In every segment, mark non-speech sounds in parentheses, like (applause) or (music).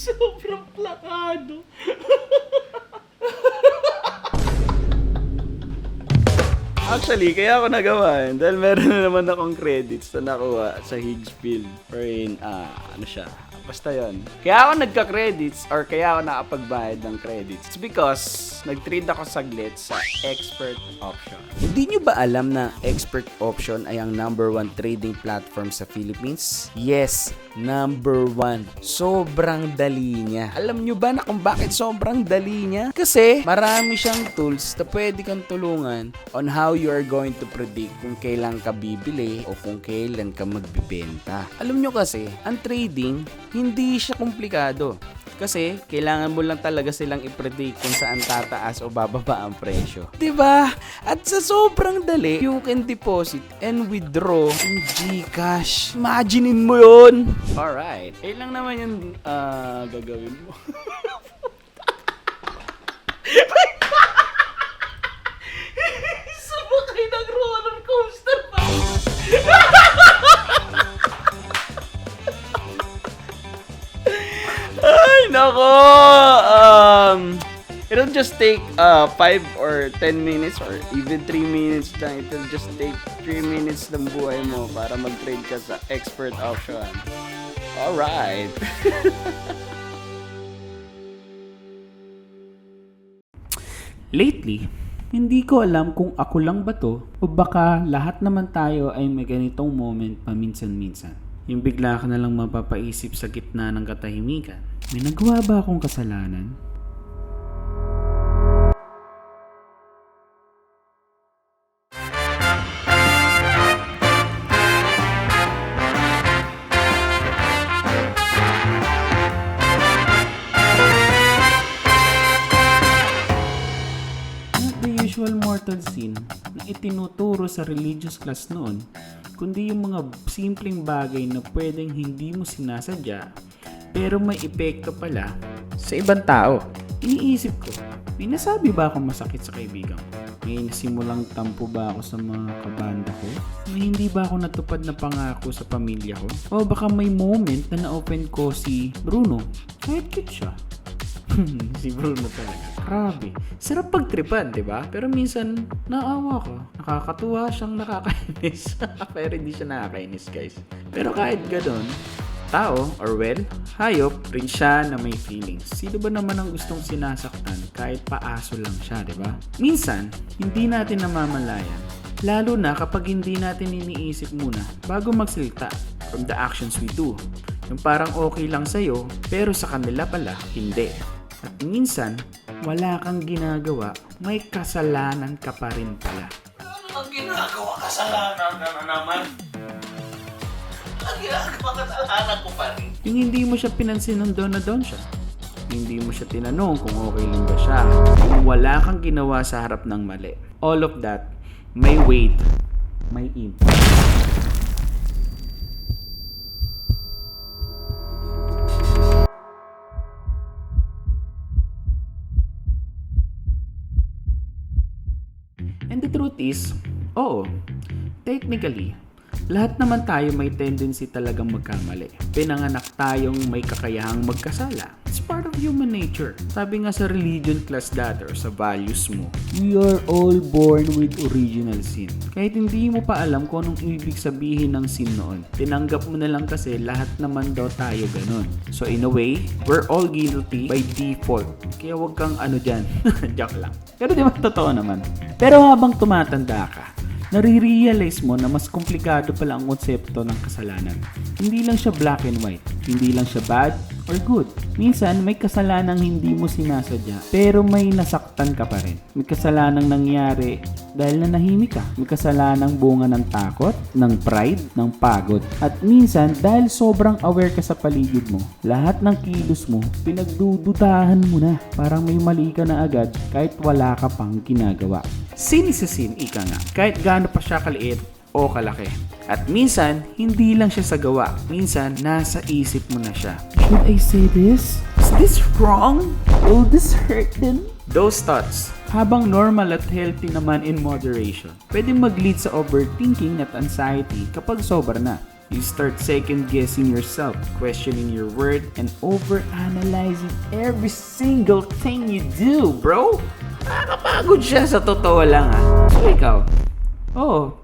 (laughs) Sobrang plakado. Actually, kaya ako nagawa yun. Dahil meron na naman akong credits na nakuha sa Higgsville. Wherein, ah, ano siya. Basta yon. Kaya ako nagka-credits or kaya ako nakapagbayad ng credits. It's because nag-trade ako saglit sa expert option. Hindi nyo ba alam na expert option ay ang number one trading platform sa Philippines? Yes, number one. Sobrang dali niya. Alam nyo ba na kung bakit sobrang dali niya? Kasi marami siyang tools na pwede kang tulungan on how you are going to predict kung kailan ka bibili o kung kailan ka magbibenta. Alam nyo kasi, ang trading, hindi siya komplikado. Kasi, kailangan mo lang talaga silang i-predict kung saan tataas o bababa ang presyo. 'Di ba? At sa sobrang dali, you can deposit and withdraw in GCash. Imaginein mo yon. Alright. Eh lang naman yung ah, gagawin mo. (laughs) nako! Um, it'll just take uh, 5 or 10 minutes or even 3 minutes lang. It'll just take 3 minutes ng buhay mo para mag-trade ka sa expert option. Alright. (laughs) Lately, hindi ko alam kung ako lang ba to o baka lahat naman tayo ay may ganitong moment paminsan-minsan. Yung bigla ka na lang mapapaisip sa gitna ng katahimikan. May nagawa ba akong kasalanan? Usual mortal sin na itinuturo sa religious class noon, kundi yung mga simpleng bagay na pwedeng hindi mo sinasadya, pero may epekto pala sa ibang tao. Iniisip ko, may nasabi ba akong masakit sa kaibigan ko? May nasimulang tampo ba ako sa mga kabanda ko? May hindi ba ako natupad na pangako sa pamilya ko? O baka may moment na na-open ko si Bruno? Kahit cute siya. (laughs) si Bruno talaga. Grabe. Sarap pagtripan, di ba? Pero minsan, naawa ko. Nakakatuwa siyang nakakainis. (laughs) Pero hindi siya nakakainis, guys. Pero kahit ganun, tao, or well, hayop, rin siya na may feelings. Sino ba naman ang gustong sinasaktan kahit paaso lang siya, di ba? Minsan, hindi natin namamalayan. Lalo na kapag hindi natin iniisip muna bago magsalita from the actions we do. Yung parang okay lang sa'yo, pero sa kanila pala, hindi. At minsan, wala kang ginagawa, may kasalanan ka pa rin pala. Ang ginagawa kasalanan na, na naman. Ang ginagawa kasalanan ko pa rin. Yung hindi mo siya pinansin nung doon na doon siya. Hindi mo siya tinanong kung okay lang ba siya. Kung wala kang ginawa sa harap ng mali. All of that, may weight, may impact. And the truth is, oo, technically, lahat naman tayo may tendency talagang magkamali. Pinanganak tayong may kakayahang magkasala. It's part of human nature. Sabi nga sa religion class dati or sa values mo, we are all born with original sin. Kahit hindi mo pa alam kung anong ibig sabihin ng sin noon. Tinanggap mo na lang kasi lahat naman daw tayo ganun. So in a way, we're all guilty by default. Kaya wag kang ano dyan. (laughs) Joke lang. Pero di ba totoo naman? Pero habang tumatanda ka, nare-realize mo na mas komplikado pala ang konsepto ng kasalanan. Hindi lang siya black and white. Hindi lang siya bad or good. Minsan, may kasalanang hindi mo sinasadya, pero may nasaktan ka pa rin. May kasalanang nangyari dahil nanahimik ka. May kasalanang bunga ng takot, ng pride, ng pagod. At minsan, dahil sobrang aware ka sa paligid mo, lahat ng kilos mo, pinagdududahan mo na. Parang may mali ka na agad kahit wala ka pang ginagawa. Sin is a sin, ika nga. Kahit gaano pa siya kaliit o kalaki. At minsan, hindi lang siya sa gawa. Minsan, nasa isip mo na siya. Should I say this? Is this wrong? Will this hurt them? Those thoughts, habang normal at healthy naman in moderation, pwede mag-lead sa overthinking at anxiety kapag sobra na. You start second guessing yourself, questioning your worth, and overanalyzing every single thing you do, bro. Nakakapagod siya sa totoo lang ah. So ikaw, oh,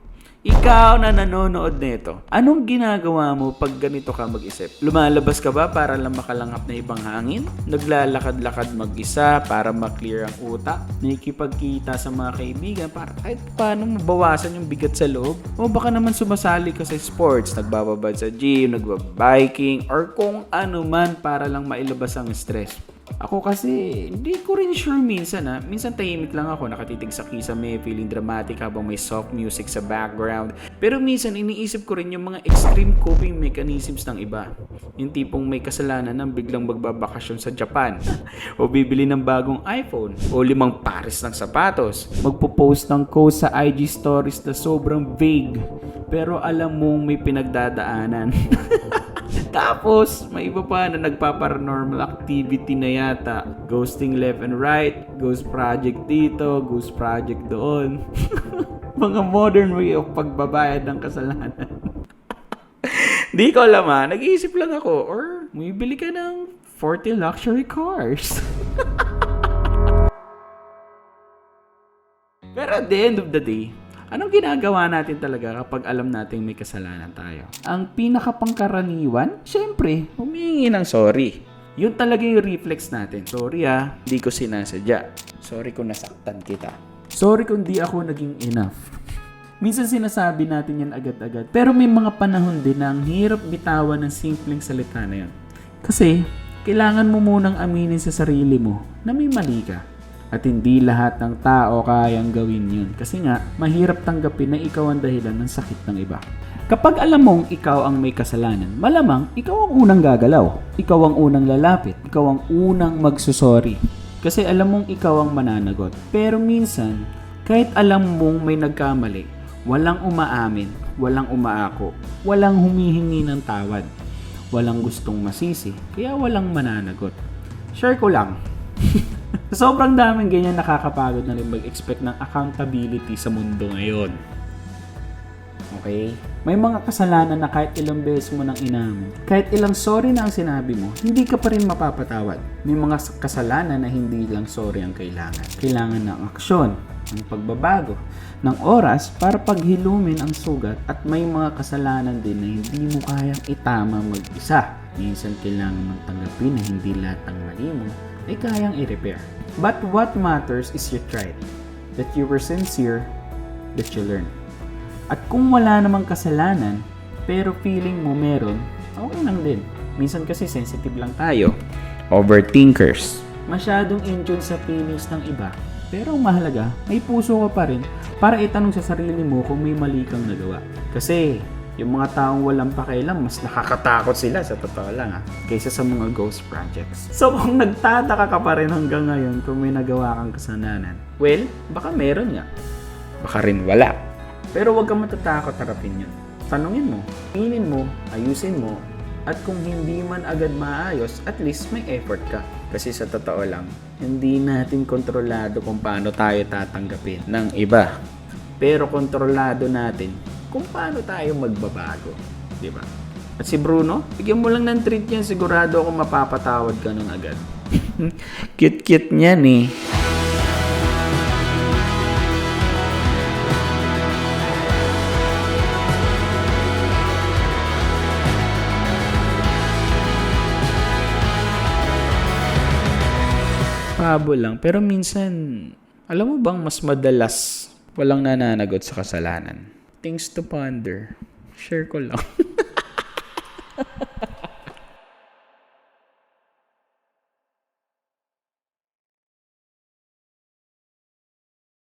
ikaw na nanonood nito, anong ginagawa mo pag ganito ka mag-isip? Lumalabas ka ba para lang makalanghap na ibang hangin? Naglalakad-lakad mag-isa para maklear ang utak? Nakikipagkita sa mga kaibigan para kahit paano mabawasan yung bigat sa loob? O baka naman sumasali ka sa sports, nagbababad sa gym, nagbabiking, or kung ano man para lang mailabas ang stress? Ako kasi, hindi ko rin sure minsan ha. Minsan tahimik lang ako, nakatitig sa kisame, feeling dramatic habang may soft music sa background. Pero minsan iniisip ko rin yung mga extreme coping mechanisms ng iba. Yung tipong may kasalanan ng biglang magbabakasyon sa Japan. (laughs) o bibili ng bagong iPhone. O limang pares ng sapatos. Magpo-post ng quote sa IG stories na sobrang vague. Pero alam mong may pinagdadaanan. (laughs) (laughs) Tapos, may iba pa na nagpa-paranormal activity na yata. Ghosting left and right, ghost project dito, ghost project doon. (laughs) Mga modern way of pagbabayad ng kasalanan. (laughs) Di ko alam ha, nag-iisip lang ako. Or, bili ka ng 40 luxury cars. Pero at the end of the day, anong ginagawa natin talaga kapag alam nating may kasalanan tayo? Ang pinakapangkaraniwan, syempre, humingi ng sorry. Yun talaga yung reflex natin. Sorry ah, di ko sinasadya. Sorry kung nasaktan kita. Sorry kung di ako naging enough. (laughs) Minsan sinasabi natin yan agad-agad. Pero may mga panahon din na ang hirap bitawan ng simpleng salita na yan. Kasi, kailangan mo munang aminin sa sarili mo na may mali ka. At hindi lahat ng tao kayang gawin yun. Kasi nga, mahirap tanggapin na ikaw ang dahilan ng sakit ng iba. Kapag alam mong ikaw ang may kasalanan, malamang ikaw ang unang gagalaw. Ikaw ang unang lalapit. Ikaw ang unang magsusorry. Kasi alam mong ikaw ang mananagot. Pero minsan, kahit alam mong may nagkamali, walang umaamin, walang umaako, walang humihingi ng tawad, walang gustong masisi, kaya walang mananagot. Share ko lang. (laughs) Sobrang daming ganyan nakakapagod na rin mag-expect ng accountability sa mundo ngayon. Okay? May mga kasalanan na kahit ilang beses mo nang inamin, kahit ilang sorry na ang sinabi mo, hindi ka pa rin mapapatawad. May mga kasalanan na hindi lang sorry ang kailangan. Kailangan ng aksyon, ng pagbabago, ng oras para paghilumin ang sugat at may mga kasalanan din na hindi mo kayang itama mag-isa. Minsan kailangan mong tanggapin na hindi lahat ng mali mo ay kayang i-repair. But what matters is you tried. That you were sincere, that you learned. At kung wala namang kasalanan, pero feeling mo meron, okay lang din. Minsan kasi sensitive lang tayo. Overthinkers. Masyadong in tune sa feelings ng iba. Pero ang mahalaga, may puso ka pa rin para itanong sa sarili mo kung may mali kang nagawa. Kasi yung mga taong walang pakialam, mas nakakatakot sila sa totoo lang ha, kaysa sa mga ghost projects. So kung nagtataka ka pa rin hanggang ngayon kung may nagawa kang kasalanan, well, baka meron nga. Baka rin wala. Pero huwag kang matatakot harapin yun. Tanungin mo, tingin mo, ayusin mo, at kung hindi man agad maayos, at least may effort ka. Kasi sa totoo lang, hindi natin kontrolado kung paano tayo tatanggapin ng iba. Pero kontrolado natin kung paano tayo magbabago. Di ba? At si Bruno, bigyan mo lang ng treat yan, sigurado ako mapapatawad ka nun agad. (laughs) Cute-cute niyan eh. Pabo lang. Pero minsan, alam mo bang mas madalas walang nananagot sa kasalanan? Things to ponder. Share ko lang. (laughs)